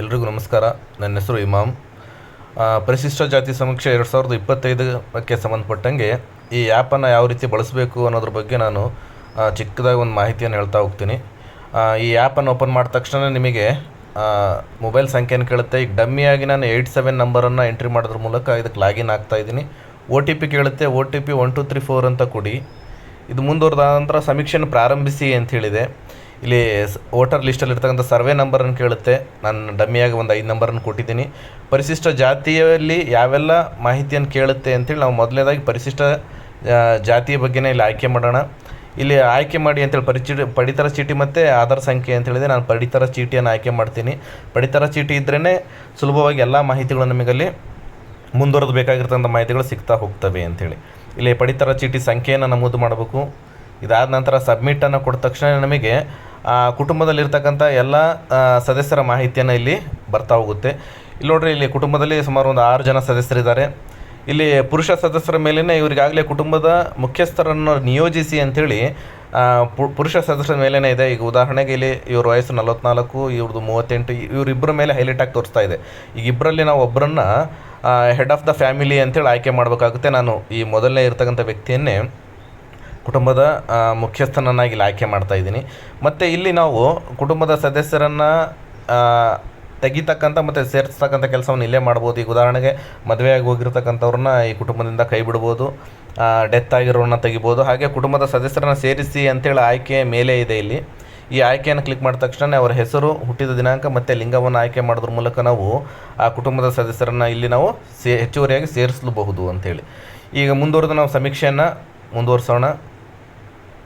ಎಲ್ರಿಗೂ ನಮಸ್ಕಾರ. ನನ್ನ ಹೆಸರು ಇಮಾಮ್. ಪರಿಶಿಷ್ಟ ಜಾತಿ ಸಮೀಕ್ಷೆ ಎರಡು ಸಾವಿರದ ಇಪ್ಪತ್ತೈದಕ್ಕೆ ಸಂಬಂಧಪಟ್ಟಂಗೆ ಈ ಆ್ಯಪನ್ನು ಯಾವ ರೀತಿ ಬಳಸಬೇಕು ಅನ್ನೋದ್ರ ಬಗ್ಗೆ ನಾನು ಚಿಕ್ಕದಾಗಿ ಒಂದು ಮಾಹಿತಿಯನ್ನು ಹೇಳ್ತಾ ಹೋಗ್ತೀನಿ. ಈ ಆ್ಯಪನ್ನು ಓಪನ್ ಮಾಡಿದ ತಕ್ಷಣ ನಿಮಗೆ ಮೊಬೈಲ್ ಸಂಖ್ಯೆಯನ್ನು ಕೇಳುತ್ತೆ. ಈಗ ಡಮ್ಮಿಯಾಗಿ ನಾನು ಏಯ್ಟ್ ಸೆವೆನ್ ನಂಬರನ್ನು ಎಂಟ್ರಿ ಮಾಡೋದ್ರ ಮೂಲಕ ಇದಕ್ಕೆ ಲಾಗಿನ್ ಆಗ್ತಾ ಇದ್ದೀನಿ. ಒ ಟಿ ಪಿ ಕೇಳುತ್ತೆ. O T P one two three four ಅಂತ ಕೊಡಿ. ಇದು ಮುಂದುವರೆದ ನಂತರ ಸಮೀಕ್ಷೆಯನ್ನು ಪ್ರಾರಂಭಿಸಿ ಅಂತ ಹೇಳಿದೆ. ಇಲ್ಲಿ ವೋಟರ್ ಲಿಸ್ಟಲ್ಲಿ ಇರ್ತಕ್ಕಂಥ ಸರ್ವೆ ನಂಬರನ್ನು ಕೇಳುತ್ತೆ. ನಾನು ಡಮ್ಮಿಯಾಗಿ ಒಂದು ಐದು ನಂಬರನ್ನು ಕೊಟ್ಟಿದ್ದೀನಿ. ಪರಿಶಿಷ್ಟ ಜಾತಿಯಲ್ಲಿ ಯಾವೆಲ್ಲ ಮಾಹಿತಿಯನ್ನು ಕೇಳುತ್ತೆ ಅಂತೇಳಿ ನಾವು ಮೊದಲನೇದಾಗಿ ಪರಿಶಿಷ್ಟ ಜಾತಿಯ ಬಗ್ಗೆನೇ ಇಲ್ಲಿ ಆಯ್ಕೆ ಮಾಡೋಣ. ಇಲ್ಲಿ ಆಯ್ಕೆ ಮಾಡಿ ಅಂತೇಳಿ ಪರಿಚಿ ಪಡಿತರ ಚೀಟಿ ಮತ್ತು ಆಧಾರ್ ಸಂಖ್ಯೆ ಅಂತ ಹೇಳಿದೆ ನಾನು ಪಡಿತರ ಚೀಟಿಯನ್ನು ಆಯ್ಕೆ ಮಾಡ್ತೀನಿ. ಪಡಿತರ ಚೀಟಿ ಇದ್ರೇ ಸುಲಭವಾಗಿ ಎಲ್ಲ ಮಾಹಿತಿಗಳು ನಮಗಲ್ಲಿ ಮುಂದುವರೆದು ಬೇಕಾಗಿರ್ತಕ್ಕಂಥ ಮಾಹಿತಿಗಳು ಸಿಗ್ತಾ ಹೋಗ್ತವೆ ಅಂಥೇಳಿ ಇಲ್ಲಿ ಪಡಿತರ ಚೀಟಿ ಸಂಖ್ಯೆಯನ್ನು ನಮೂದು ಮಾಡಬೇಕು. ಇದಾದ ನಂತರ ಸಬ್ಮಿಟನ್ನು ಕೊಟ್ಟ ತಕ್ಷಣ ನಮಗೆ ಕುಟುಂಬದಲ್ಲಿರ್ತಕ್ಕಂಥ ಎಲ್ಲ ಸದಸ್ಯರ ಮಾಹಿತಿಯನ್ನು ಇಲ್ಲಿ ಬರ್ತಾ ಹೋಗುತ್ತೆ. ಇಲ್ಲಿ ನೋಡ್ರಿ, ಇಲ್ಲಿ ಕುಟುಂಬದಲ್ಲಿ ಸುಮಾರು ಒಂದು ಆರು ಜನ ಸದಸ್ಯರಿದ್ದಾರೆ. ಇಲ್ಲಿ ಪುರುಷ ಸದಸ್ಯರ ಮೇಲೇ ಇವರಿಗಾಗಲೇ ಕುಟುಂಬದ ಮುಖ್ಯಸ್ಥರನ್ನು ನಿಯೋಜಿಸಿ ಅಂಥೇಳಿ ಪುರುಷ ಸದಸ್ಯರ ಮೇಲೇ ಇದೆ. ಈಗ ಉದಾಹರಣೆಗೆ ಇಲ್ಲಿ ಇವ್ರ ವಯಸ್ಸು ನಲವತ್ತ್ನಾಲ್ಕು ಇವ್ರದ್ದು ಮೂವತ್ತೆಂಟು ಇವರಿಬ್ಬರ ಮೇಲೆ ಹೈಲೈಟ್ ಆಗಿ ತೋರಿಸ್ತಾ ಇದೆ. ಈಗ ಇಬ್ಬರಲ್ಲಿ ನಾವು ಒಬ್ಬರನ್ನು ಹೆಡ್ ಆಫ್ ದ ಫ್ಯಾಮಿಲಿ ಅಂತೇಳಿ ಆಯ್ಕೆ ಮಾಡಬೇಕಾಗುತ್ತೆ. ನಾನು ಈ ಮೊದಲನೇ ಇರ್ತಕ್ಕಂಥ ವ್ಯಕ್ತಿಯನ್ನೇ ಕುಟುಂಬದ ಮುಖ್ಯಸ್ಥನನ್ನಾಗಿ ಇಲ್ಲಿ ಆಯ್ಕೆ ಮಾಡ್ತಾ ಇದ್ದೀನಿ. ಮತ್ತು ಇಲ್ಲಿ ನಾವು ಕುಟುಂಬದ ಸದಸ್ಯರನ್ನು ತೆಗಿತಕ್ಕಂಥ ಮತ್ತು ಸೇರಿಸ್ತಕ್ಕಂಥ ಕೆಲಸವನ್ನು ಇಲ್ಲೇ ಮಾಡ್ಬೋದು. ಈಗ ಉದಾಹರಣೆಗೆ ಮದುವೆಯಾಗಿ ಹೋಗಿರ್ತಕ್ಕಂಥವ್ರನ್ನ ಈ ಕುಟುಂಬದಿಂದ ಕೈ ಬಿಡ್ಬೋದು. ಡೆತ್ ಆಗಿರೋರನ್ನ ತೆಗಿಬೋದು. ಹಾಗೆ ಕುಟುಂಬದ ಸದಸ್ಯರನ್ನ ಸೇರಿಸಿ ಅಂತೇಳಿ ಆಯ್ಕೆ ಮೇಲೆ ಇದೆ ಇಲ್ಲಿ. ಈ ಆಯ್ಕೆಯನ್ನು ಕ್ಲಿಕ್ ಮಾಡಿದ ತಕ್ಷಣ ಅವರ ಹೆಸರು, ಹುಟ್ಟಿದ ದಿನಾಂಕ ಮತ್ತು ಲಿಂಗವನ್ನು ಆಯ್ಕೆ ಮಾಡೋದ್ರ ಮೂಲಕ ನಾವು ಆ ಕುಟುಂಬದ ಸದಸ್ಯರನ್ನು ಇಲ್ಲಿ ನಾವು ಸೇ, ಹೆಚ್ಚುವರಿಯಾಗಿ ಸೇರಿಸಲಬಹುದು ಅಂಥೇಳಿ ಈಗ ಮುಂದುವರೆದು ನಾವು ಸಮೀಕ್ಷೆಯನ್ನು ಮುಂದುವರಿಸೋಣ.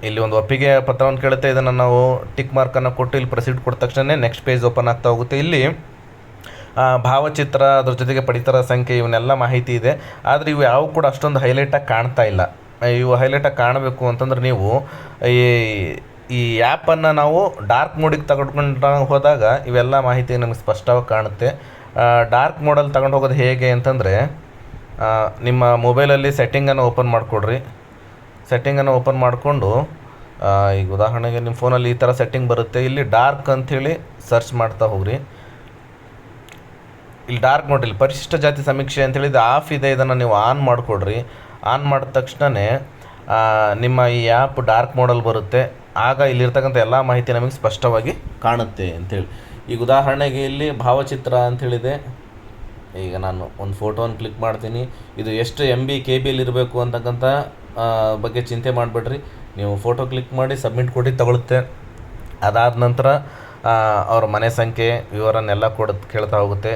ಇಲ್ಲಿ ಒಂದು ಒಪ್ಪಿಗೆ ಪತ್ರವನ್ನು ಕೇಳುತ್ತೆ. ಇದನ್ನು ನಾವು ಟಿಕ್ ಮಾರ್ಕನ್ನು ಕೊಟ್ಟು ಇಲ್ಲಿ ಪ್ರೊಸೀಡ್ ಕೊಟ್ಟ ತಕ್ಷಣ ನೆಕ್ಸ್ಟ್ ಪೇಜ್ ಓಪನ್ ಆಗ್ತಾ ಹೋಗುತ್ತೆ. ಇಲ್ಲಿ ಭಾವಚಿತ್ರ, ಅದ್ರ ಜೊತೆಗೆ ಪಡಿತರ ಸಂಖ್ಯೆ ಇವನ್ನೆಲ್ಲ ಮಾಹಿತಿ ಇದೆ. ಆದರೆ ಇವು ಯಾವ ಕೂಡ ಅಷ್ಟೊಂದು ಹೈಲೈಟಾಗಿ ಕಾಣ್ತಾ ಇಲ್ಲ. ಇವು ಹೈಲೈಟಾಗಿ ಕಾಣಬೇಕು ಅಂತಂದ್ರೆ ನೀವು ಈ ಈ ಆ್ಯಪನ್ನು ನಾವು ಡಾರ್ಕ್ ಮೋಡಿಗೆ ತಗೊಂಡ್ಕೊಂಡು ಹೋದಾಗ ಇವೆಲ್ಲ ಮಾಹಿತಿ ನಮಗೆ ಸ್ಪಷ್ಟವಾಗಿ ಕಾಣುತ್ತೆ. ಡಾರ್ಕ್ ಮೋಡಲ್ಲಿ ತಗೊಂಡು ಹೋಗೋದು ಹೇಗೆ ಅಂತಂದರೆ ನಿಮ್ಮ ಮೊಬೈಲಲ್ಲಿ ಸೆಟ್ಟಿಂಗನ್ನು ಓಪನ್ ಮಾಡಿಕೊಡ್ರಿ. ಸೆಟ್ಟಿಂಗನ್ನು ಓಪನ್ ಮಾಡಿಕೊಂಡು ಈಗ ಉದಾಹರಣೆಗೆ ನಿಮ್ಮ ಫೋನಲ್ಲಿ ಈ ಥರ ಸೆಟ್ಟಿಂಗ್ ಬರುತ್ತೆ. ಇಲ್ಲಿ ಡಾರ್ಕ್ ಅಂಥೇಳಿ ಸರ್ಚ್ ಮಾಡ್ತಾ ಹೋಗ್ರಿ. ಇಲ್ಲಿ ಡಾರ್ಕ್ ನೋಡಿ ಇಲ್ಲಿ ಪರಿಶಿಷ್ಟ ಜಾತಿ ಸಮೀಕ್ಷೆ ಅಂತೇಳಿ ಇದು ಆಫ್ ಇದೆ, ಇದನ್ನು ನೀವು ಆನ್ ಮಾಡಿಕೊಡ್ರಿ. ಆನ್ ಮಾಡಿದ ತಕ್ಷಣವೇ ನಿಮ್ಮ ಈ ಆ್ಯಪ್ ಡಾರ್ಕ್ ಮೋಡಲ್ಲಿ ಬರುತ್ತೆ. ಆಗ ಇಲ್ಲಿರ್ತಕ್ಕಂಥ ಎಲ್ಲ ಮಾಹಿತಿ ನಮಗೆ ಸ್ಪಷ್ಟವಾಗಿ ಕಾಣುತ್ತೆ ಅಂತೇಳಿ ಈಗ ಉದಾಹರಣೆಗೆ ಇಲ್ಲಿ ಭಾವಚಿತ್ರ ಅಂಥೇಳಿದೆ ಈಗ ನಾನು ಒಂದು ಫೋಟೋನ ಕ್ಲಿಕ್ ಮಾಡ್ತೀನಿ. ಇದು ಎಷ್ಟು ಎಂ ಬಿ ಕೆ ಬಿಯಲ್ಲಿ ಇರಬೇಕು ಅಂತಕ್ಕಂಥ ಬಗ್ಗೆ ಚಿಂತೆ ಮಾಡಿಬಿಡ್ರಿ. ನೀವು ಫೋಟೋ ಕ್ಲಿಕ್ ಮಾಡಿ ಸಬ್ಮಿಟ್ ಕೊಟ್ಟು ತಗೊಳುತ್ತೆ. ಅದಾದ ನಂತರ ಅವ್ರ ಮನೆ ಸಂಖ್ಯೆ, ವಿವರನ್ನೆಲ್ಲ ಕೊಡ, ಕೇಳ್ತಾ ಹೋಗುತ್ತೆ.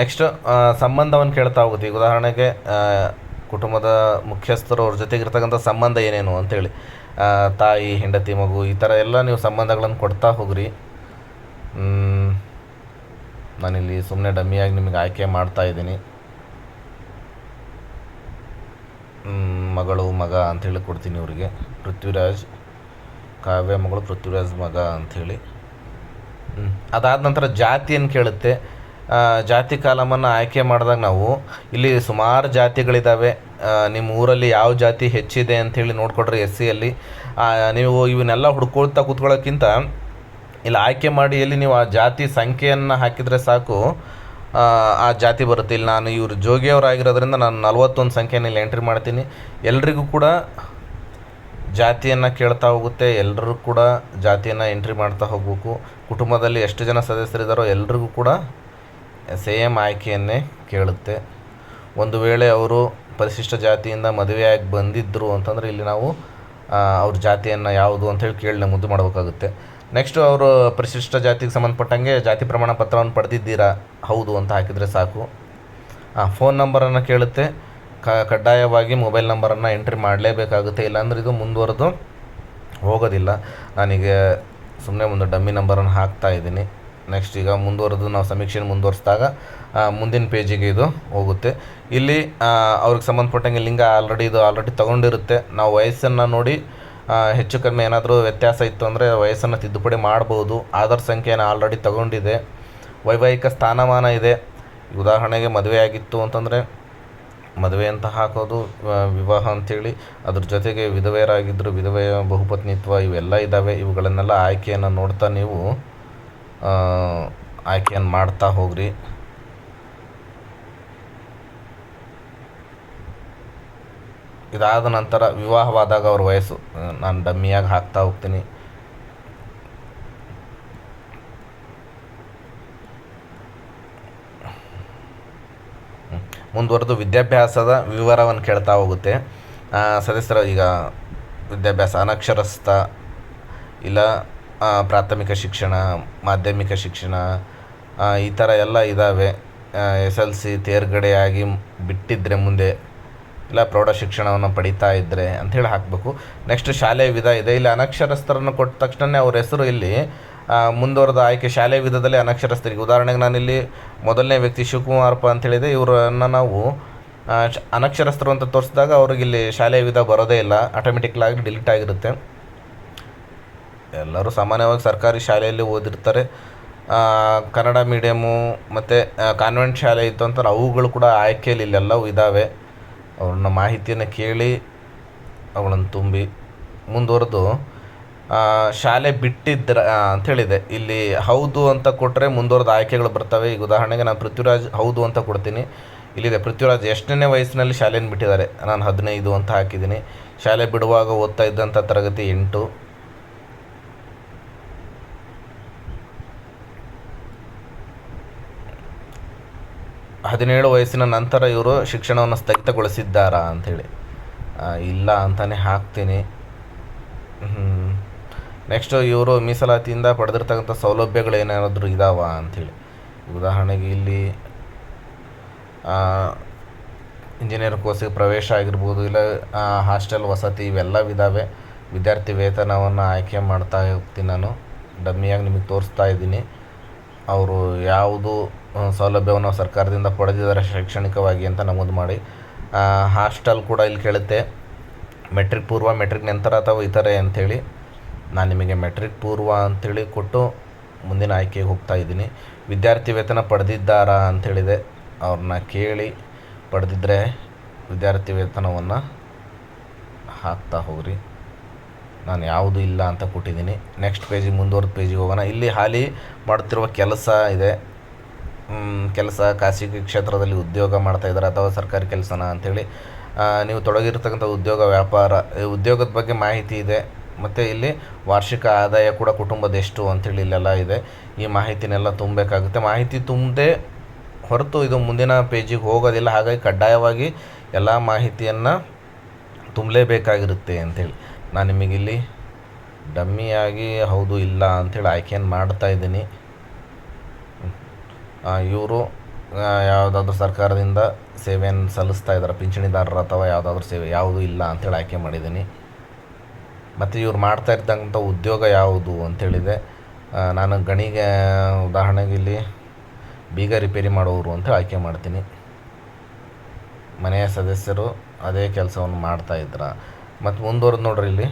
ನೆಕ್ಸ್ಟ್ ಸಂಬಂಧವನ್ನು ಕೇಳ್ತಾ ಹೋಗುತ್ತೆ. ಈಗ ಉದಾಹರಣೆಗೆ ಕುಟುಂಬದ ಮುಖ್ಯಸ್ಥರು ಅವ್ರ ಜೊತೆಗೆ ಇರ್ತಕ್ಕಂಥ ಸಂಬಂಧ ಏನೇನು ಅಂತೇಳಿ. ತಾಯಿ, ಹೆಂಡತಿ, ಮಗು, ಈ ಥರ ಎಲ್ಲ ನೀವು ಸಂಬಂಧಗಳನ್ನು ಕೊಡ್ತಾ ಹೋಗ್ರಿ. ನಾನಿಲ್ಲಿ ಸುಮ್ಮನೆ ಡಮ್ಮಿಯಾಗಿ ನಿಮಗೆ ಆಯ್ಕೆ ಮಾಡ್ತಾ ಇದ್ದೀನಿ. ಮಗಳು, ಮಗ ಅಂಥೇಳಿ ಕೊಡ್ತೀನಿ ಇವರಿಗೆ. ಪೃಥ್ವಿರಾಜ್, ಕಾವ್ಯ ಮಗಳು ಪೃಥ್ವಿರಾಜ್ ಮಗ ಅಂಥೇಳಿ. ಅದಾದ ನಂತರ ಜಾತಿಯನ್ನು ಕೇಳುತ್ತೆ? ಜಾತಿ ಕಾಲಮನ್ನು ಆಯ್ಕೆ ಮಾಡಿದಾಗ ನಾವು ಇಲ್ಲಿ ಸುಮಾರು ಜಾತಿಗಳಿದ್ದಾವೆ ನಿಮ್ಮ ಊರಲ್ಲಿ ಯಾವ ಜಾತಿ ಹೆಚ್ಚಿದೆ ಅಂಥೇಳಿ ನೋಡ್ಕೊಡ್ರಿ ಎಸ್ ಸಿಯಲ್ಲಿ ನೀವು ಇವನ್ನೆಲ್ಲ ಹುಡ್ಕೊಳ್ತಾ ಕೂತ್ಕೊಳ್ಳೋಕ್ಕಿಂತ ಇಲ್ಲಿ ಆಯ್ಕೆ ಮಾಡಿ ಎಲ್ಲಿ ನೀವು ಆ ಜಾತಿ ಸಂಖ್ಯೆಯನ್ನು ಹಾಕಿದರೆ ಸಾಕು. ಆ, ಜಾತಿ ಬರುತ್ತೆ. ಇಲ್ಲಿ ನಾನು ಇವರು ಜೋಗಿಯವರಾಗಿರೋದ್ರಿಂದ ನಾನು ನಲ್ವತ್ತೊಂದು ಸಂಖ್ಯೆನ ಇಲ್ಲಿ ಎಂಟ್ರಿ ಮಾಡ್ತೀನಿ. ಎಲ್ರಿಗೂ ಕೂಡ ಜಾತಿಯನ್ನು ಕೇಳ್ತಾ ಹೋಗುತ್ತೆ. ಎಲ್ಲರೂ ಕೂಡ ಜಾತಿಯನ್ನು ಎಂಟ್ರಿ ಮಾಡ್ತಾ ಹೋಗಬೇಕು. ಕುಟುಂಬದಲ್ಲಿ ಎಷ್ಟು ಜನ ಸದಸ್ಯರಿದ್ದಾರೋ ಎಲ್ರಿಗೂ ಕೂಡ ಸೇಮ್ ಆಯ್ಕೆಯನ್ನೇ ಕೇಳುತ್ತೆ. ಒಂದು ವೇಳೆ ಅವರು ಪರಿಶಿಷ್ಟ ಜಾತಿಯಿಂದ ಮದುವೆಯಾಗಿ ಬಂದಿದ್ದರು ಅಂತಂದರೆ ಇಲ್ಲಿ ನಾವು ಅವ್ರ ಜಾತಿಯನ್ನು ಯಾವುದು ಅಂತೇಳಿ ಕೇಳಿ ನಮೂದು ಮಾಡಬೇಕಾಗುತ್ತೆ. ನೆಕ್ಸ್ಟು ಅವರು ಪರಿಶಿಷ್ಟ ಜಾತಿಗೆ ಸಂಬಂಧಪಟ್ಟಂಗೆ ಜಾತಿ ಪ್ರಮಾಣ ಪತ್ರವನ್ನು ಪಡೆದಿದ್ದೀರಾ? ಹೌದು ಅಂತ ಹಾಕಿದರೆ ಸಾಕು. ಫೋನ್ ನಂಬರನ್ನು ಕೇಳುತ್ತೆ. ಕಡ್ಡಾಯವಾಗಿ ಮೊಬೈಲ್ ನಂಬರನ್ನು ಎಂಟ್ರಿ ಮಾಡಲೇಬೇಕಾಗುತ್ತೆ. ಇಲ್ಲಾಂದ್ರೆ ಇದು ಮುಂದುವರೆದು ಹೋಗೋದಿಲ್ಲ. ನಾನೀಗ ಸುಮ್ಮನೆ ಒಂದು ಡಮ್ಮಿ ನಂಬರನ್ನು ಹಾಕ್ತಾ ಇದ್ದೀನಿ. ನೆಕ್ಸ್ಟ್ ಈಗ ಮುಂದುವರೆದು ನಾವು ಸಮೀಕ್ಷೆಯನ್ನು ಮುಂದುವರಿಸಿದಾಗ ಮುಂದಿನ ಪೇಜಿಗೆ ಇದು ಹೋಗುತ್ತೆ. ಇಲ್ಲಿ ಆ, ಅವ್ರಿಗೆ ಸಂಬಂಧಪಟ್ಟಂಗೆ ಲಿಂಗ ಆಲ್ರೆಡಿ ಇದು ಆಲ್ರೆಡಿ ತೊಗೊಂಡಿರುತ್ತೆ. ನಾವು ವಯಸ್ಸನ್ನು ನೋಡಿ ಆ, ಹೆಚ್ಚು ಕಮ್ಮಿ ಏನಾದರೂ ವ್ಯತ್ಯಾಸ ಇತ್ತು ಅಂದರೆ ವಯಸ್ಸನ್ನು ತಿದ್ದುಪಡಿ ಮಾಡ್ಬೋದು. ಆಧಾರ್ ಸಂಖ್ಯೆಯನ್ನು ಆಲ್ರೆಡಿ ತಗೊಂಡಿದೆ. ವೈವಾಹಿಕ ಸ್ಥಾನಮಾನ ಇದೆ. ಉದಾಹರಣೆಗೆ ಮದುವೆ ಆಗಿತ್ತು ಅಂತಂದರೆ ಮದುವೆ ಅಂತ ಹಾಕೋದು ವಿವಾಹ ಅಂಥೇಳಿ ಅದ್ರ ಜೊತೆಗೆ ವಿಧವೆಯರಾಗಿದ್ದರು ವಿಧವೆಯ ಬಹುಪತ್ನಿತ್ವ ಇವೆಲ್ಲ ಇದ್ದಾವೆ ಇವುಗಳನ್ನೆಲ್ಲ ಆಯ್ಕೆಯನ್ನು ನೋಡ್ತಾ ನೀವು ಆಯ್ಕೆಯನ್ನು ಮಾಡ್ತಾ ಹೋಗ್ರಿ. ಇದಾದ ನಂತರ ವಿವಾಹವಾದಾಗ ಅವ್ರ ವಯಸ್ಸು. ನಾನು ಡಮ್ಮಿಯಾಗಿ ಹಾಕ್ತಾ ಹೋಗ್ತೀನಿ. ಮುಂದುವರೆದು ವಿದ್ಯಾಭ್ಯಾಸದ ವಿವರವನ್ನು ಕೇಳ್ತಾ ಹೋಗುತ್ತೆ. ಸದಸ್ಯರ ಈಗ ವಿದ್ಯಾಭ್ಯಾಸ ಅನಕ್ಷರಸ್ಥ ಇಲ್ಲ ಪ್ರಾಥಮಿಕ ಶಿಕ್ಷಣ, ಮಾಧ್ಯಮಿಕ ಶಿಕ್ಷಣ ಈ ಥರ ಎಲ್ಲ ಇದ್ದಾವೆ ಎಸ್ ಎಲ್ ಸಿ ತೇರ್ಗಡೆಯಾಗಿ ಬಿಟ್ಟಿದ್ದರೆ ಮುಂದೆ ಇಲ್ಲ ಪ್ರೌಢ ಶಿಕ್ಷಣವನ್ನು ಪಡಿತಾ ಇದ್ದರೆ ಅಂಥೇಳಿ ಹಾಕಬೇಕು. ನೆಕ್ಸ್ಟ್ ಶಾಲೆ ವಿಧ ಇದೆ. ಇಲ್ಲಿ ಅನಕ್ಷರಸ್ಥರನ್ನು ಕೊಟ್ಟ ತಕ್ಷಣ ಅವ್ರ ಹೆಸರು ಇಲ್ಲಿ ಮುಂದುವರೆದ ಆಯ್ಕೆ ಶಾಲೆ ವಿಧದಲ್ಲಿ ಅನಕ್ಷರಸ್ಥರಿಗೆ. ಉದಾಹರಣೆಗೆ ನಾನಿಲ್ಲಿ ಮೊದಲನೇ ವ್ಯಕ್ತಿ ಶಿವಕುಮಾರಪ್ಪ ಅಂತೇಳಿದೆ ಇವರನ್ನು ನಾವು ಅನಕ್ಷರಸ್ಥರು ಅಂತ ತೋರಿಸಿದಾಗ ಅವ್ರಿಗೆ ಇಲ್ಲಿ ಶಾಲೆ ವಿಧ ಬರೋದೇ ಇಲ್ಲ. ಆಟೋಮೆಟಿಕ್ಲಾಗಿ ಡಿಲೀಟ್ ಆಗಿರುತ್ತೆ. ಎಲ್ಲರೂ ಸಾಮಾನ್ಯವಾಗಿ ಸರ್ಕಾರಿ ಶಾಲೆಯಲ್ಲಿ ಓದಿರ್ತಾರೆ. ಕನ್ನಡ ಮೀಡಿಯಮ್ಮು ಮತ್ತು ಕಾನ್ವೆಂಟ್ ಶಾಲೆ ಇತ್ತು ಅಂತಾರೆ ಅವುಗಳು ಕೂಡ ಆಯ್ಕೆಯಲ್ಲಿ ಇಲ್ಲೆಲ್ಲವೂ ಇದ್ದಾವೆ ಅವ್ರನ್ನ ಮಾಹಿತಿಯನ್ನು ಕೇಳಿ ಅವುಗಳನ್ನು ತುಂಬಿ ಮುಂದುವರೆದು ಶಾಲೆ ಬಿಟ್ಟಿದ್ರ ಅಂತ ಹೇಳಿದೆ. ಇಲ್ಲಿ ಹೌದು ಅಂತ ಕೊಟ್ಟರೆ ಮುಂದುವರೆದ ಆಯ್ಕೆಗಳು ಬರ್ತವೆ. ಈಗ ಉದಾಹರಣೆಗೆ ನಾನು ಪೃಥ್ವಿರಾಜ್ ಹೌದು ಅಂತ ಕೊಡ್ತೀನಿ. ಇಲ್ಲಿದೆ, ಪೃಥ್ವಿರಾಜ್ ಎಷ್ಟನೇ ವಯಸ್ಸಿನಲ್ಲಿ ಶಾಲೆಯನ್ನು ಬಿಟ್ಟಿದ್ದಾರೆ? ನಾನು ಹದಿನೈದು ಅಂತ ಹಾಕಿದ್ದೀನಿ. ಶಾಲೆ ಬಿಡುವಾಗ ಓದ್ತಾ ಇದ್ದಂಥ ತರಗತಿ ಎಂಟು. ಹದಿನೇಳು ವಯಸ್ಸಿನ ನಂತರ ಇವರು ಶಿಕ್ಷಣವನ್ನು ಸ್ಥಗಿತಗೊಳಿಸಿದ್ದಾರಾ ಅಂಥೇಳಿ ಇಲ್ಲ ಅಂತಲೇ ಹಾಕ್ತೀನಿ. ನೆಕ್ಸ್ಟು ಇವರು ಮೀಸಲಾತಿಯಿಂದ ಪಡೆದಿರ್ತಕ್ಕಂಥ ಸೌಲಭ್ಯಗಳು ಏನಾದರೂ ಇದಾವ ಅಂಥೇಳಿ ಉದಾಹರಣೆಗೆ ಇಲ್ಲಿ ಇಂಜಿನಿಯರ್ ಕೋರ್ಸಿಗೆ ಪ್ರವೇಶ ಆಗಿರ್ಬೋದು, ಇಲ್ಲ ಹಾಸ್ಟೆಲ್ ವಸತಿ ಇವೆಲ್ಲವಿದ್ದಾವೆ ವಿದ್ಯಾರ್ಥಿ ವೇತನವನ್ನು ಆಯ್ಕೆ ಮಾಡ್ತಾ ಹೋಗ್ತೀನಿ ನಾನು. ಡಮ್ಮಿಯಾಗಿ ನಿಮಗೆ ತೋರಿಸ್ತಾ ಇದ್ದೀನಿ. ಅವರು ಯಾವುದು ಸೌಲಭ್ಯವನ್ನು ಸರ್ಕಾರದಿಂದ ಪಡೆದಿದ್ದಾರೆ ಶೈಕ್ಷಣಿಕವಾಗಿ ಅಂತ ನಮೂದು ಮಾಡಿ. ಹಾಸ್ಟೆಲ್ ಕೂಡ ಇಲ್ಲಿ ಕೇಳುತ್ತೆ. ಮೆಟ್ರಿಕ್ ಪೂರ್ವ, ಮೆಟ್ರಿಕ್ ನಂತರ ಅಥವಾ ಇತರೆ ಅಂಥೇಳಿ ನಾನು ನಿಮಗೆ ಮೆಟ್ರಿಕ್ ಪೂರ್ವ ಅಂಥೇಳಿ ಕೊಟ್ಟು ಮುಂದಿನ ಆಯ್ಕೆಗೆ ಹೋಗ್ತಾ ಇದ್ದೀನಿ. ವಿದ್ಯಾರ್ಥಿ ವೇತನ ಪಡೆದಿದ್ದಾರಾ ಅಂಥೇಳಿದೆ. ಅವ್ರನ್ನ ಕೇಳಿ ಪಡೆದಿದ್ದರೆ ವಿದ್ಯಾರ್ಥಿ ವೇತನವನ್ನು ಹಾಕ್ತಾ ಹೋಗ್ರಿ. ನಾನು ಯಾವುದು ಇಲ್ಲ ಅಂತ ಕೊಟ್ಟಿದ್ದೀನಿ. ನೆಕ್ಸ್ಟ್ ಪೇಜಿಗೆ ಮುಂದುವರೆದ ಪೇಜಿಗೆ ಹೋಗೋಣ. ಇಲ್ಲಿ ಹಾಲಿ ಮಾಡುತ್ತಿರುವ ಕೆಲಸ ಇದೆ. ಕೆಲಸ, ಖಾಸಗಿ ಕ್ಷೇತ್ರದಲ್ಲಿ ಉದ್ಯೋಗ ಮಾಡ್ತಾ ಇದ್ದಾರೆ ಅಥವಾ ಸರ್ಕಾರಿ ಕೆಲಸನ ಅಂಥೇಳಿ ನೀವು ತೊಡಗಿರ್ತಕ್ಕಂಥ ಉದ್ಯೋಗ ವ್ಯಾಪಾರ ಉದ್ಯೋಗದ ಬಗ್ಗೆ ಮಾಹಿತಿ ಇದೆ. ಮತ್ತು ಇಲ್ಲಿ ವಾರ್ಷಿಕ ಆದಾಯ ಕೂಡ ಕುಟುಂಬದ ಎಷ್ಟು ಅಂಥೇಳಿ ಇಲ್ಲೆಲ್ಲ ಇದೆ. ಈ ಮಾಹಿತಿನೆಲ್ಲ ತುಂಬಬೇಕಾಗುತ್ತೆ. ಮಾಹಿತಿ ತುಂಬದೆ ಹೊರತು ಇದು ಮುಂದಿನ ಪೇಜಿಗೆ ಹೋಗೋದಿಲ್ಲ. ಹಾಗಾಗಿ ಕಡ್ಡಾಯವಾಗಿ ಎಲ್ಲ ಮಾಹಿತಿಯನ್ನು ತುಂಬಲೇಬೇಕಾಗಿರುತ್ತೆ ಅಂಥೇಳಿ ನಾನು ನಿಮಗಿಲ್ಲಿ ಡಮ್ಮಿಯಾಗಿ ಹೌದು ಇಲ್ಲ ಅಂಥೇಳಿ ಆಯ್ಕೆಯನ್ನು ಮಾಡ್ತಾ ಇದ್ದೀನಿ. ಇವರು ಯಾವುದಾದ್ರೂ ಸರ್ಕಾರದಿಂದ ಸೇವೆಯನ್ನು ಸಲ್ಲಿಸ್ತಾ ಇದ್ದಾರೆ ಪಿಂಚಣಿದಾರರು ಅಥವಾ ಯಾವುದಾದ್ರೂ ಸೇವೆ, ಯಾವುದು ಇಲ್ಲ ಅಂಥೇಳಿ ಆಯ್ಕೆ ಮಾಡಿದ್ದೀನಿ. ಮತ್ತು ಇವ್ರು ಮಾಡ್ತಾ ಇರ್ತಕ್ಕಂಥ ಉದ್ಯೋಗ ಯಾವುದು ಅಂಥೇಳಿದೆ ನಾನು ಗಣಿಗೆ, ಉದಾಹರಣೆಗೆ ಇಲ್ಲಿ ಬೀಗ ರಿಪೇರಿ ಮಾಡೋರು ಅಂತ ಆಯ್ಕೆ ಮಾಡ್ತೀನಿ. ಮನೆಯ ಸದಸ್ಯರು ಅದೇ ಕೆಲಸವನ್ನು ಮಾಡ್ತಾ ಇದ್ರ. ಮತ್ತು ಮುಂದುವರೆದು ನೋಡ್ರಿ ಇಲ್ಲಿ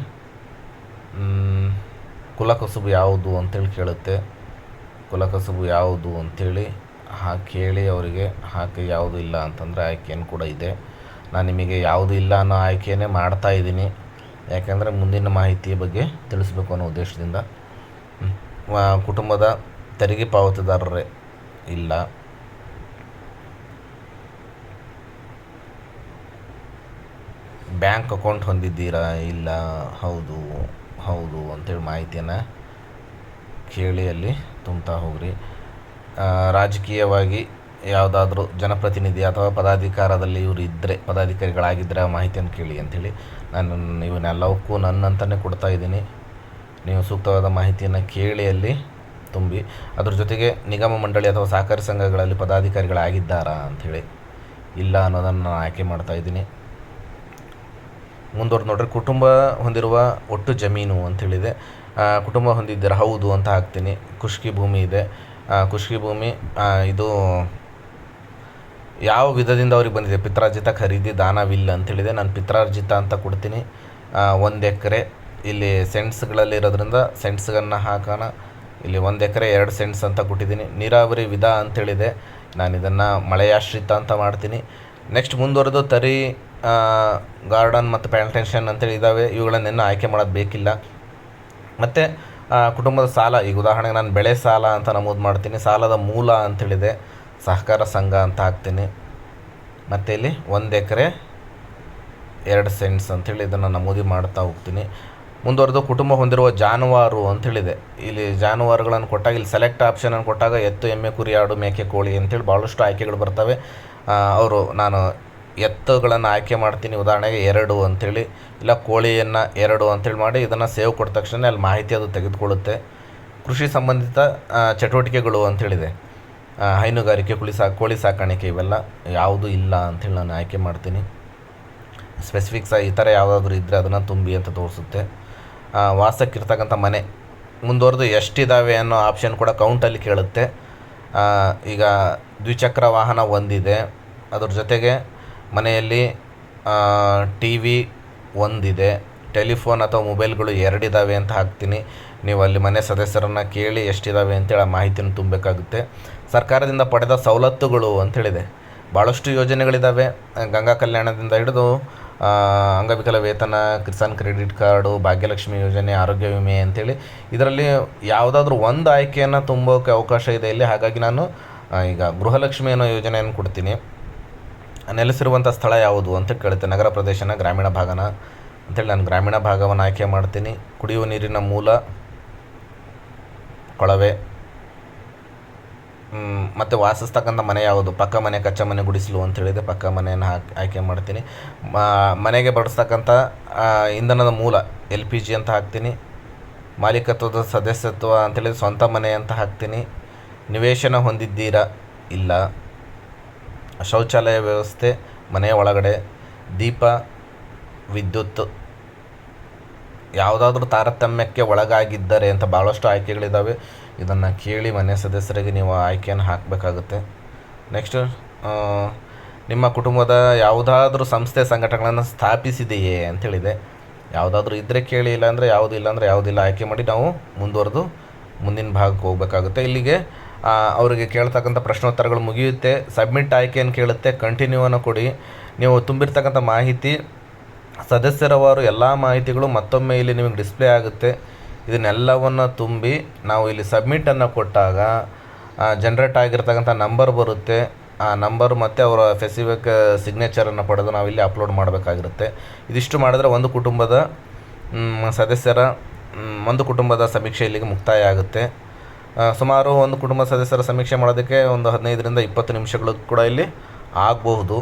ಕುಲಕಸುಬು ಯಾವುದು ಅಂತೇಳಿ ಕೇಳುತ್ತೆ. ಕುಲಕಸುಬು ಯಾವುದು ಅಂಥೇಳಿ ಹಾ ಕೇಳಿ ಅವರಿಗೆ ಹಾಕಿ ಯಾವುದು ಇಲ್ಲ ಅಂತಂದರೆ ಆಯ್ಕೆಯನ್ನು ಕೂಡ ಇದೆ. ನಾನು ನಿಮಗೆ ಯಾವುದು ಇಲ್ಲ ಅನ್ನೋ ಆಯ್ಕೆಯೇ ಮಾಡ್ತಾ ಇದ್ದೀನಿ. ಯಾಕೆಂದರೆ ಮುಂದಿನ ಮಾಹಿತಿಯ ಬಗ್ಗೆ ತಿಳಿಸ್ಬೇಕು ಅನ್ನೋ ಉದ್ದೇಶದಿಂದ. ಕುಟುಂಬದ ತೆರಿಗೆ ಪಾವತಿದಾರರೇ ಇಲ್ಲ. ಬ್ಯಾಂಕ್ ಅಕೌಂಟ್ ಹೊಂದಿದ್ದೀರಾ ಇಲ್ಲ? ಹೌದು ಹೌದು ಅಂತೇಳಿ ಮಾಹಿತಿಯನ್ನು ಕೇಳಿ ಅಲ್ಲಿ ತುಂಬ್ತಾ ಹೋಗ್ರಿ. ರಾಜಕೀಯವಾಗಿ ಯಾವುದಾದ್ರೂ ಜನಪ್ರತಿನಿಧಿ ಅಥವಾ ಪದಾಧಿಕಾರದಲ್ಲಿ ಇವರು ಇದ್ದರೆ ಪದಾಧಿಕಾರಿಗಳಾಗಿದ್ದರೆ ಆ ಮಾಹಿತಿಯನ್ನು ಕೇಳಿ ಅಂಥೇಳಿ ನಾನು ಇವನ್ನೆಲ್ಲವಕ್ಕೂ ನನ್ನಂತಲೇ ಕೊಡ್ತಾ ಇದ್ದೀನಿ. ನೀವು ಸೂಕ್ತವಾದ ಮಾಹಿತಿಯನ್ನು ಕೇಳಿ ಅಲ್ಲಿ ತುಂಬಿ, ಅದ್ರ ಜೊತೆಗೆ ನಿಗಮ ಮಂಡಳಿ ಅಥವಾ ಸಹಕಾರಿ ಸಂಘಗಳಲ್ಲಿ ಪದಾಧಿಕಾರಿಗಳಾಗಿದ್ದಾರಾ ಅಂಥೇಳಿ ಇಲ್ಲ ಅನ್ನೋದನ್ನು ನಾನು ಆಯ್ಕೆ ಮಾಡ್ತಾ ಇದ್ದೀನಿ. ಮುಂದುವರೆದು ನೋಡ್ರಿ ಕುಟುಂಬ ಹೊಂದಿರುವ ಒಟ್ಟು ಜಮೀನು ಅಂತೇಳಿದೆ ಆ, ಕುಟುಂಬ ಹೊಂದಿದ್ದೀರ ಹೌದು ಅಂತ ಹಾಕ್ತೀನಿ. ಖುಷ್ಕಿ ಭೂಮಿ ಇದೆ. ಆ, ಖುಷ್ಕಿ ಭೂಮಿ ಇದು ಯಾವ ವಿಧದಿಂದ ಅವ್ರಿಗೆ ಬಂದಿದೆ? ಪಿತ್ರಾರ್ಜಿತ ಖರೀದಿ ದಾನವಿಲ್ಲ ಅಂತೇಳಿದೆ ನಾನು ಪಿತ್ರಾರ್ಜಿತ ಅಂತ ಕೊಡ್ತೀನಿ. ಒಂದು ಎಕರೆ ಇಲ್ಲಿ ಸೆಂಟ್ಸ್ಗಳಲ್ಲಿ ಇರೋದ್ರಿಂದ ಸೆಂಟ್ಸ್ಗನ್ನು ಹಾಕೋಣ. ಇಲ್ಲಿ ಒಂದು ಎಕರೆ ಎರಡು ಸೆಂಟ್ಸ್ ಅಂತ ಕೊಟ್ಟಿದ್ದೀನಿ. ನೀರಾವರಿ ವಿಧ ಅಂತೇಳಿದೆ ನಾನು ಇದನ್ನು ಮಳೆಯಾಶ್ರಿತ ಅಂತ ಮಾಡ್ತೀನಿ. ನೆಕ್ಸ್ಟ್ ಮುಂದುವರೆದು ತರಿ ಗಾರ್ಡನ್ ಮತ್ತು ಪ್ಲಾಂಟೇಷನ್ ಅಂತೇಳಿ ಇದ್ದಾವೆ ಇವುಗಳನ್ನೆಲ್ಲ ಆಯ್ಕೆ ಮಾಡೋದು ಬೇಕಿಲ್ಲ. ಮತ್ತು ಕುಟುಂಬದ ಸಾಲ. ಈಗ ಉದಾಹರಣೆಗೆ ನಾನು ಬೆಳೆ ಸಾಲ ಅಂತ ನಮೂದು ಮಾಡ್ತೀನಿ. ಸಾಲದ ಮೂಲ ಅಂತೇಳಿದೆ. ಸಹಕಾರ ಸಂಘ ಅಂತ ಹಾಕ್ತೀನಿ. ಮತ್ತು ಇಲ್ಲಿ ಒಂದು ಎಕರೆ, ಎರಡು ಸೆಂಟ್ಸ್ ಅಂಥೇಳಿ ಇದನ್ನು ನಮೂದಿ ಮಾಡ್ತಾ ಹೋಗ್ತೀನಿ. ಮುಂದುವರೆದು ಕುಟುಂಬ ಹೊಂದಿರುವ ಜಾನುವಾರು ಅಂತೇಳಿದೆ. ಇಲ್ಲಿ ಜಾನುವಾರುಗಳನ್ನು ಕೊಟ್ಟಾಗ, ಇಲ್ಲಿ ಸೆಲೆಕ್ಟ್ ಆಪ್ಷನನ್ನು ಕೊಟ್ಟಾಗ ಎತ್ತು, ಎಮ್ಮೆ, ಕುರಿ, ಆಡು, ಮೇಕೆ, ಕೋಳಿ ಅಂತೇಳಿ ಭಾಳಷ್ಟು ಆಯ್ಕೆಗಳು ಬರ್ತವೆ. ಅವರು ನಾನು ಎತ್ತುಗಳನ್ನು ಆಯ್ಕೆ ಮಾಡ್ತೀನಿ. ಉದಾಹರಣೆಗೆ ಎರಡು ಅಂಥೇಳಿ, ಇಲ್ಲ ಕೋಳಿಯನ್ನು ಎರಡು ಅಂಥೇಳಿ ಮಾಡಿ ಇದನ್ನು ಸೇವ್ ಕೊಟ್ಟ ತಕ್ಷಣ ಅಲ್ಲಿ ಮಾಹಿತಿ ಅದು ತೆಗೆದುಕೊಳ್ಳುತ್ತೆ. ಕೃಷಿ ಸಂಬಂಧಿತ ಚಟುವಟಿಕೆಗಳು ಅಂತೇಳಿದೆ ಹೈನುಗಾರಿಕೆ, ಕುಳಿ ಸಾ, ಕೋಳಿ ಸಾಕಾಣಿಕೆ ಇವೆಲ್ಲ ಯಾವುದು ಇಲ್ಲ ಅಂಥೇಳಿ ನಾನು ಆಯ್ಕೆ ಮಾಡ್ತೀನಿ. ಸ್ಪೆಸಿಫಿಕ್ಸ್ ಈ ಥರ ಯಾವುದಾದ್ರೂ ಇದ್ದರೆ ಅದನ್ನು ತುಂಬಿ ಅಂತ ತೋರಿಸುತ್ತೆ. ವಾಸಕ್ಕಿರ್ತಕ್ಕಂಥ ಮನೆ. ಮುಂದುವರೆದು ಎಷ್ಟಿದ್ದಾವೆ ಅನ್ನೋ ಆಪ್ಷನ್ ಕೂಡ ಕೌಂಟಲ್ಲಿ ಕೇಳುತ್ತೆ. ಈಗ ದ್ವಿಚಕ್ರ ವಾಹನ ಒಂದಿದೆ. ಅದ್ರ ಜೊತೆಗೆ ಮನೆಯಲ್ಲಿ ಟಿ ವಿ ಒಂದಿದೆ. ಟೆಲಿಫೋನ್ ಅಥವಾ ಮೊಬೈಲ್ಗಳು ಎರಡಿದ್ದಾವೆ ಅಂತ ಹಾಕ್ತೀನಿ. ನೀವು ಅಲ್ಲಿ ಮನೆ ಸದಸ್ಯರನ್ನು ಕೇಳಿ ಎಷ್ಟಿದ್ದಾವೆ ಅಂತೇಳಿ ಆ ಮಾಹಿತಿನ ತುಂಬಬೇಕಾಗುತ್ತೆ. ಸರ್ಕಾರದಿಂದ ಪಡೆದ ಸವಲತ್ತುಗಳು ಅಂತೇಳಿದೆ ಭಾಳಷ್ಟು ಯೋಜನೆಗಳಿದ್ದಾವೆ ಗಂಗಾ ಕಲ್ಯಾಣದಿಂದ ಹಿಡಿದು ಅಂಗವಿಕಲ ವೇತನ, ಕಿಸಾನ್ ಕ್ರೆಡಿಟ್ ಕಾರ್ಡು, ಭಾಗ್ಯಲಕ್ಷ್ಮಿ ಯೋಜನೆ, ಆರೋಗ್ಯ ವಿಮೆ ಅಂತೇಳಿ ಇದರಲ್ಲಿ ಯಾವುದಾದ್ರೂ ಒಂದು ಆಯ್ಕೆಯನ್ನು ತುಂಬೋಕೆ ಅವಕಾಶ ಇದೆ ಇಲ್ಲಿ. ಹಾಗಾಗಿ ನಾನು ಈಗ ಗೃಹಲಕ್ಷ್ಮಿ ಅನ್ನೋ ಯೋಜನೆಯನ್ನು ಕೊಡ್ತೀನಿ. ನೆಲೆಸಿರುವಂಥ ಸ್ಥಳ ಯಾವುದು ಅಂತ ಕೇಳುತ್ತೆ. ನಗರ ಪ್ರದೇಶನ ಗ್ರಾಮೀಣ ಭಾಗನ ಅಂತೇಳಿ ನಾನು ಗ್ರಾಮೀಣ ಭಾಗವನ್ನು ಆಯ್ಕೆ ಮಾಡ್ತೀನಿ. ಕುಡಿಯುವ ನೀರಿನ ಮೂಲ, ಕೊಳವೆ ಮತ್ತು ವಾಸಿಸ್ತಕ್ಕಂಥ ಮನೆ ಯಾವುದು? ಪಕ್ಕ ಮನೆ, ಕಚ್ಚಾ ಮನೆ, ಗುಡಿಸಲು ಅಂತ ಹೇಳಿದೆ ಪಕ್ಕ ಮನೆಯನ್ನು ಹಾಕಿ, ಆಯ್ಕೆ ಮಾಡ್ತೀನಿ. ಮನೆಗೆ ಬಳಸ್ತಕ್ಕಂಥ ಇಂಧನದ ಮೂಲ, ಎಲ್ ಪಿ ಜಿ ಅಂತ ಹಾಕ್ತೀನಿ. ಮಾಲೀಕತ್ವದ ಸದಸ್ಯತ್ವ ಅಂತೇಳಿ ಸ್ವಂತ ಮನೆ ಅಂತ ಹಾಕ್ತೀನಿ. ನಿವೇಶನ ಹೊಂದಿದ್ದೀರಾ? ಇಲ್ಲ. ಶೌಚಾಲಯ ವ್ಯವಸ್ಥೆ ಮನೆಯ ಒಳಗಡೆ, ದೀಪ, ವಿದ್ಯುತ್ ಯಾವುದಾದ್ರೂ ತಾರತಮ್ಯಕ್ಕೆ ಒಳಗಾಗಿದ್ದರೆ ಅಂತ ಭಾಳಷ್ಟು ಆಯ್ಕೆಗಳಿದ್ದಾವೆ ಇದನ್ನು ಕೇಳಿ ಮನೆ ಸದಸ್ಯರಿಗೆ ನೀವು ಆಯ್ಕೆಯನ್ನು ಹಾಕಬೇಕಾಗುತ್ತೆ. ನೆಕ್ಸ್ಟ್ ನಿಮ್ಮ ಕುಟುಂಬದ ಯಾವುದಾದ್ರೂ ಸಂಸ್ಥೆ ಸಂಘಟನೆಗಳನ್ನು ಸ್ಥಾಪಿಸಿದೆಯೇ ಅಂತೇಳಿದೆ ಯಾವುದಾದ್ರೂ ಇದ್ದರೆ ಕೇಳಿ, ಇಲ್ಲಾಂದರೆ ಅಂದರೆ ಯಾವುದು ಇಲ್ಲ ಅಂದರೆ ಯಾವುದಿಲ್ಲ. ಆಯ್ಕೆ ಮಾಡಿ ನಾವು ಮುಂದುವರೆದು, ಮುಂದಿನ ಭಾಗಕ್ಕೆ ಹೋಗಬೇಕಾಗುತ್ತೆ. ಇಲ್ಲಿಗೆ ಅವರಿಗೆ ಕೇಳ್ತಕ್ಕಂಥ ಪ್ರಶ್ನೋತ್ತರಗಳು ಮುಗಿಯುತ್ತೆ. ಸಬ್ಮಿಟ್ ಆಯ್ಕೆಯನ್ನು ಕೇಳುತ್ತೆ. ಕಂಟಿನ್ಯೂ ಅನ್ನು ಕೊಡಿ. ನೀವು ತುಂಬಿರ್ತಕ್ಕಂಥ ಮಾಹಿತಿ, ಸದಸ್ಯರವರು ಎಲ್ಲ ಮಾಹಿತಿಗಳು ಮತ್ತೊಮ್ಮೆ ಇಲ್ಲಿ ನಿಮಗೆ ಡಿಸ್ಪ್ಲೇ ಆಗುತ್ತೆ. ಇದನ್ನೆಲ್ಲವನ್ನು ತುಂಬಿ ನಾವು ಇಲ್ಲಿ ಸಬ್ಮಿಟನ್ನು ಕೊಟ್ಟಾಗ ಜನ್ರೇಟ್ ಆಗಿರ್ತಕ್ಕಂಥ ನಂಬರ್ ಬರುತ್ತೆ. ಆ ನಂಬರ್ ಮತ್ತು ಅವರ ಫೆಸಿಫಿಕ್ ಸಿಗ್ನೇಚರನ್ನು ಪಡೆದು ನಾವು ಇಲ್ಲಿ ಅಪ್ಲೋಡ್ ಮಾಡಬೇಕಾಗಿರುತ್ತೆ. ಇದಿಷ್ಟು ಮಾಡಿದ್ರೆ ಒಂದು ಕುಟುಂಬದ ಸದಸ್ಯರ ಒಂದು ಕುಟುಂಬದ ಸಮೀಕ್ಷೆ ಇಲ್ಲಿಗೆ ಮುಕ್ತಾಯ ಆಗುತ್ತೆ. ಸುಮಾರು ಒಂದು ಕುಟುಂಬ ಸದಸ್ಯರ ಸಮೀಕ್ಷೆ ಮಾಡೋದಕ್ಕೆ ಒಂದು ಹದಿನೈದರಿಂದ ಇಪ್ಪತ್ತು ನಿಮಿಷಗಳು ಕೂಡ ಇಲ್ಲಿ ಆಗಬಹುದು.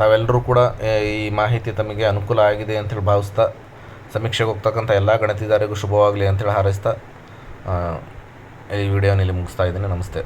ತಾವೆಲ್ಲರೂ ಕೂಡ ಈ ಮಾಹಿತಿ ತಮಗೆ ಅನುಕೂಲ ಆಗಿದೆ ಅಂತೇಳಿ ಭಾವಿಸ್ತಾ ಸಮೀಕ್ಷೆಗೆ ಹೋಗ್ತಕ್ಕಂಥ ಎಲ್ಲ ಗಣತಿದಾರರಿಗೂ ಶುಭವಾಗಲಿ ಅಂತೇಳಿ ಹಾರೈಸ್ತಾ ಈ ವಿಡಿಯೋನಲ್ಲಿ ಮುಗಿಸ್ತಾ ಇದ್ದೀನಿ. ನಮಸ್ತೆ.